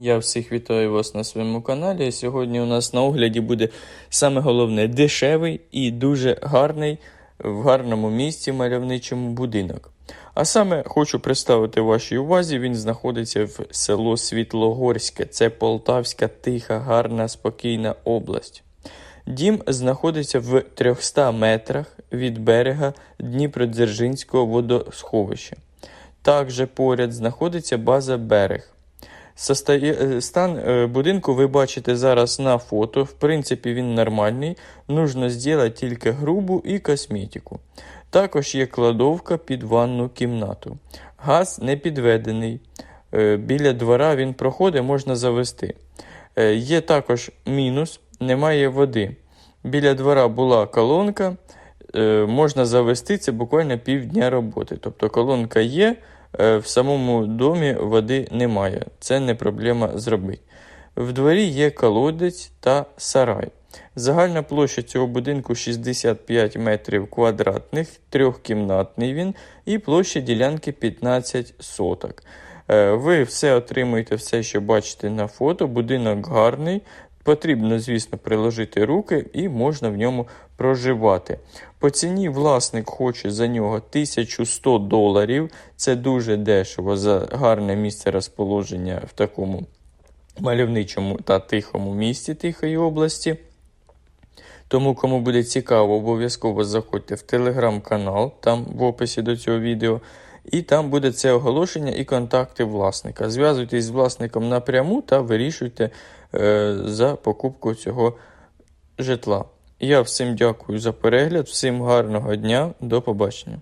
Я всіх вітаю вас на своєму каналі. Сьогодні у нас на огляді буде саме головне дешевий і дуже гарний в гарному місці мальовничому будинок. А саме хочу представити вашій увазі. Він знаходиться в село Світлогорське. Це Полтавська тиха, гарна, спокійна область. Дім знаходиться в 300 метрах від берега Дніпродзержинського водосховища. Також поряд знаходиться база берег. Состає... е, Стан е, будинку ви бачите зараз на фото. В принципі, він нормальний. Нужно зробити тільки грубу і косметику. Також є кладовка під ванну кімнату. Газ не підведений. Е, Біля двора він проходить, можна завести. Е, Є також мінус, немає води. Біля двора була колонка, е, можна завести це буквально півдня роботи. Тобто колонка є, е, в самому домі води немає. Це не проблема зробити. В дворі є колодець та сарай. Загальна площа цього будинку 65 метрів квадратних, трьохкімнатний він, і площа ділянки 15 соток. Е, Ви все отримуєте, все, що бачите на фото. Будинок гарний. Потрібно, звісно, приложити руки і можна в ньому проживати. По ціні власник хоче за нього 1100 доларів. Це дуже дешево за гарне місце розположення в такому мальовничому та тихому місті Тихої області. Тому, кому буде цікаво, обов'язково заходьте в телеграм-канал, там в описі до цього відео. І там буде це оголошення і контакти власника. Зв'язуйтесь з власником напряму та вирішуйте е, за покупку цього житла. Я всім дякую за перегляд, всім гарного дня, до побачення.